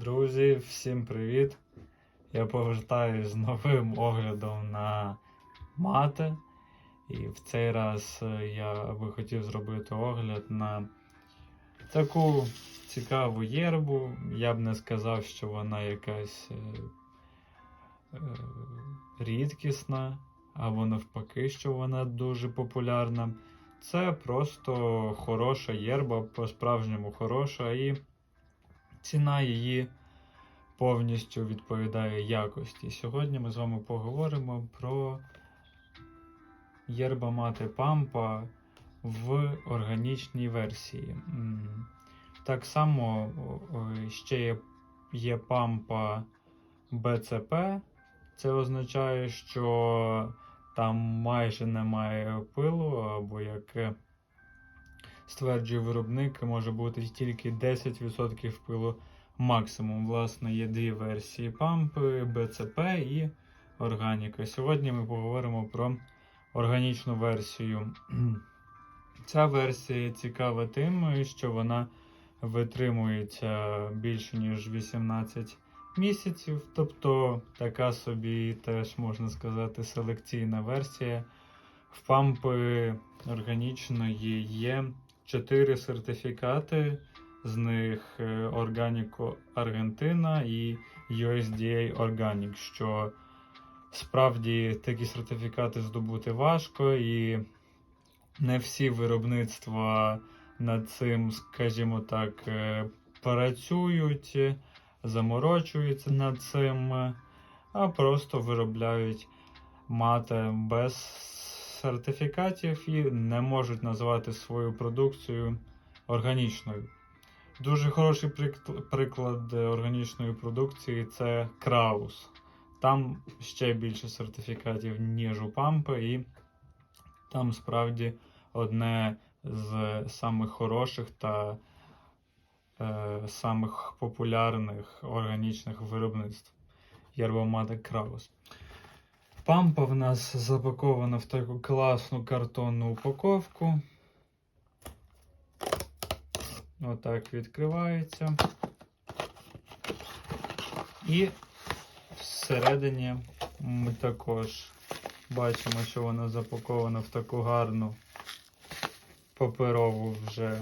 Друзі, всім привіт! Я повертаюсь з новим оглядом на мати. І в цей раз е, я би хотів зробити огляд на таку цікаву єрбу. Я б не сказав, що вона якась е, е, рідкісна, або навпаки, що вона дуже популярна. Це просто хороша єрба, по-справжньому хороша, і ціна її повністю відповідає якості. Сьогодні ми з вами поговоримо про єрба мати пампа в органічній версії. Так само ще є, пампа БЦП. Це означає, що там майже немає пилу, або як стверджує виробник, може бути тільки 10% пилу максимум. Власне, є дві версії пампи, БЦП і органіка. Сьогодні ми поговоримо про органічну версію. Ця версія цікава тим, що вона витримується більше ніж 18 місяців, тобто така собі теж можна сказати селекційна версія. В пампи органічної є 4 сертифікати, з них е, Organico Argentina і USDA Organic, що справді такі сертифікати здобути важко, і не всі виробництва над цим, скажімо так, е, працюють, заморочуються над цим, а просто виробляють мати без сертифікатів і не можуть назвати свою продукцію органічною. Дуже хороший приклад органічної продукції це Краус. Там ще більше сертифікатів, ніж у Пампи, і там справді одне з самих хороших та е, самих популярних органічних виробництв Єрбомати Краус. Пампа в нас запакована в таку класну картонну упаковку. Отак відкривається. І всередині ми також бачимо, що вона запакована в таку гарну паперову вже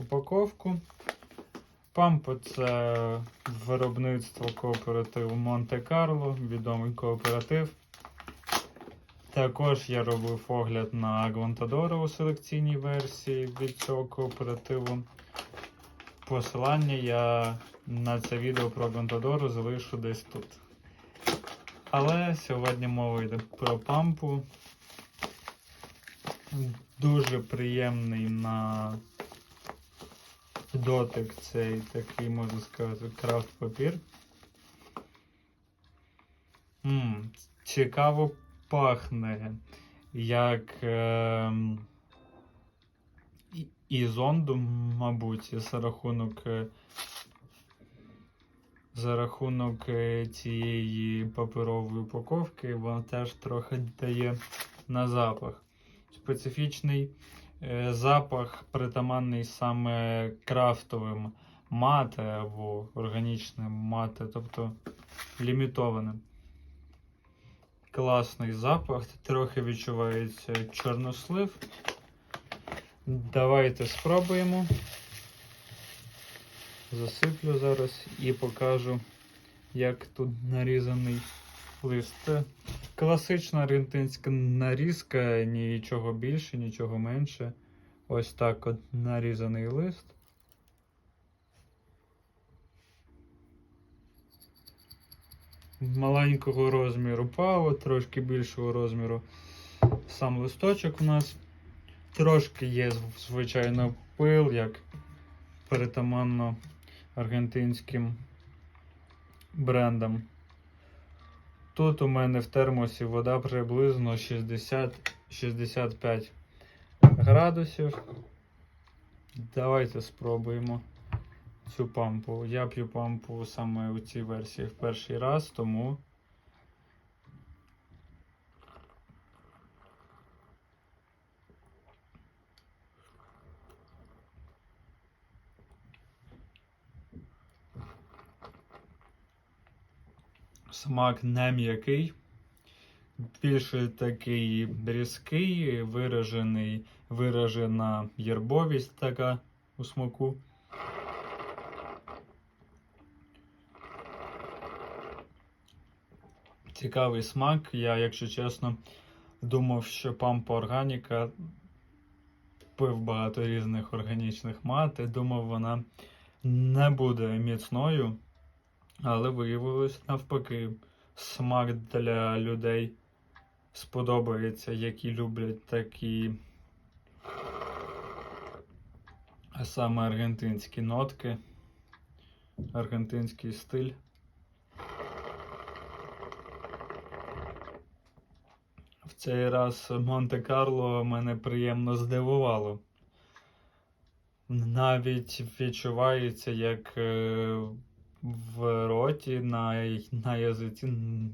упаковку. Пампо це виробництво кооперативу Монте-Карло, відомий кооператив. Також я робив огляд на Гвантадора у селекційній версії від цього кооперативу. Посилання я на це відео про Гвантадору залишу десь тут. Але сьогодні мова йде про пампу. Дуже приємний на дотик цей такий, можна сказати, крафт папір. Цікаво пахне, як е, і- ізонду, мабуть, за рахунок, е, за рахунок е, цієї паперової упаковки, вона теж трохи дає на запах. Специфічний е, запах притаманний саме крафтовим мате або органічним мате, тобто лімітованим. Класний запах, трохи відчувається чорнослив. Давайте спробуємо. Засиплю зараз і покажу, як тут нарізаний лист. Класична аргентинська нарізка, нічого більше, нічого менше. Ось так от нарізаний лист. Маленького розміру паво, трошки більшого розміру сам листочок у нас. Трошки є, звичайно, пил, як перетаманно аргентинським брендам. Тут у мене в термосі вода приблизно 60-65 градусів. Давайте спробуємо цю пампу. Я п'ю пампу саме у цій версії в перший раз, тому Смак не м'який, більше такий різкий, виражений, виражена єрбовість така у смаку. Цікавий смак. Я, якщо чесно, думав, що пампа органіка пив багато різних органічних мат і думав, вона не буде міцною, але виявилось навпаки, смак для людей сподобається, які люблять такі саме аргентинські нотки, аргентинський стиль. Цей раз Монте-Карло мене приємно здивувало. Навіть відчувається, як е, в роті, на, на язиці,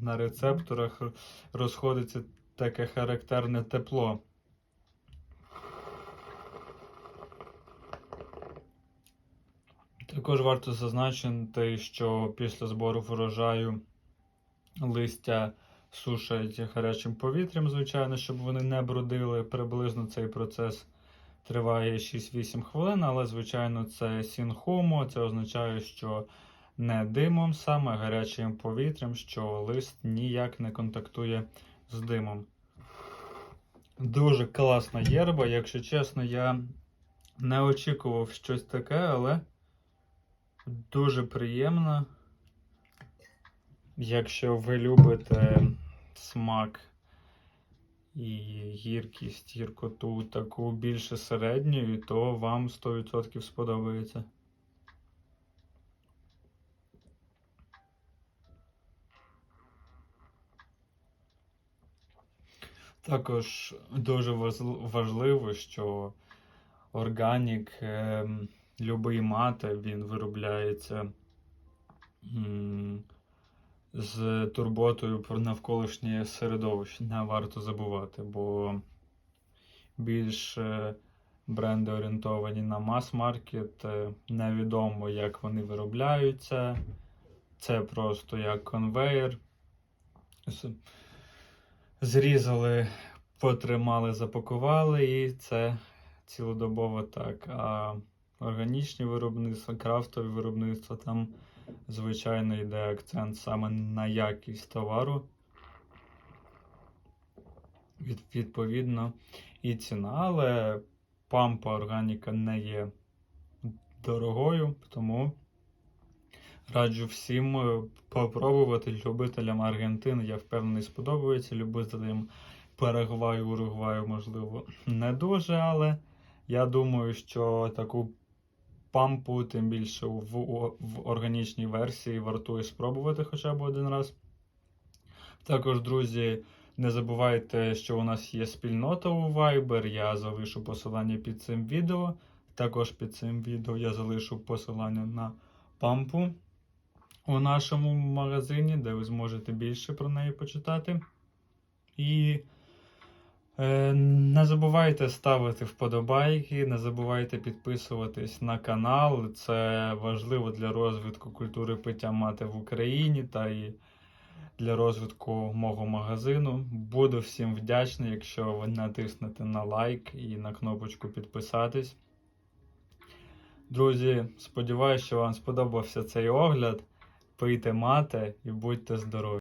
на рецепторах розходиться таке характерне тепло. Також варто зазначити, що після збору врожаю листя сушать гарячим повітрям, звичайно, щоб вони не брудили. Приблизно цей процес триває 6-8 хвилин, але, звичайно, це сінхомо. Це означає, що не димом, саме гарячим повітрям, що лист ніяк не контактує з димом. Дуже класна єрба, якщо чесно, я не очікував щось таке, але дуже приємно. Якщо ви любите смак і гіркість, гіркоту таку більше середньою, то вам 100% сподобається. Також дуже важливо, що органік, ем, любий мате, він виробляється з турботою про навколишнє середовище. Не варто забувати, бо більш бренди орієнтовані на мас-маркет, невідомо, як вони виробляються. Це просто як конвейер. Зрізали, потримали, запакували, і це цілодобово так. А органічні виробництва, крафтові виробництва, там, звичайно, йде акцент саме на якість товару. Від, відповідно, і ціна, але пампа органіка не є дорогою, тому раджу всім е, попробувати любителям Аргентини. Я впевнений, сподобається. Любителям Парагваю, Уругваю, можливо, не дуже, але я думаю, що таку пампу, тим більше в, в органічній версії, вартує спробувати хоча б один раз. Також, друзі, не забувайте, що у нас є спільнота у Viber. Я залишу посилання під цим відео. Також під цим відео я залишу посилання на пампу у нашому магазині, де ви зможете більше про неї почитати. І не забувайте ставити вподобайки, не забувайте підписуватись на канал. Це важливо для розвитку культури пиття мати в Україні та і для розвитку мого магазину. Буду всім вдячний, якщо ви натиснете на лайк і на кнопочку підписатись. Друзі, сподіваюся, що вам сподобався цей огляд. Пийте мати і будьте здорові!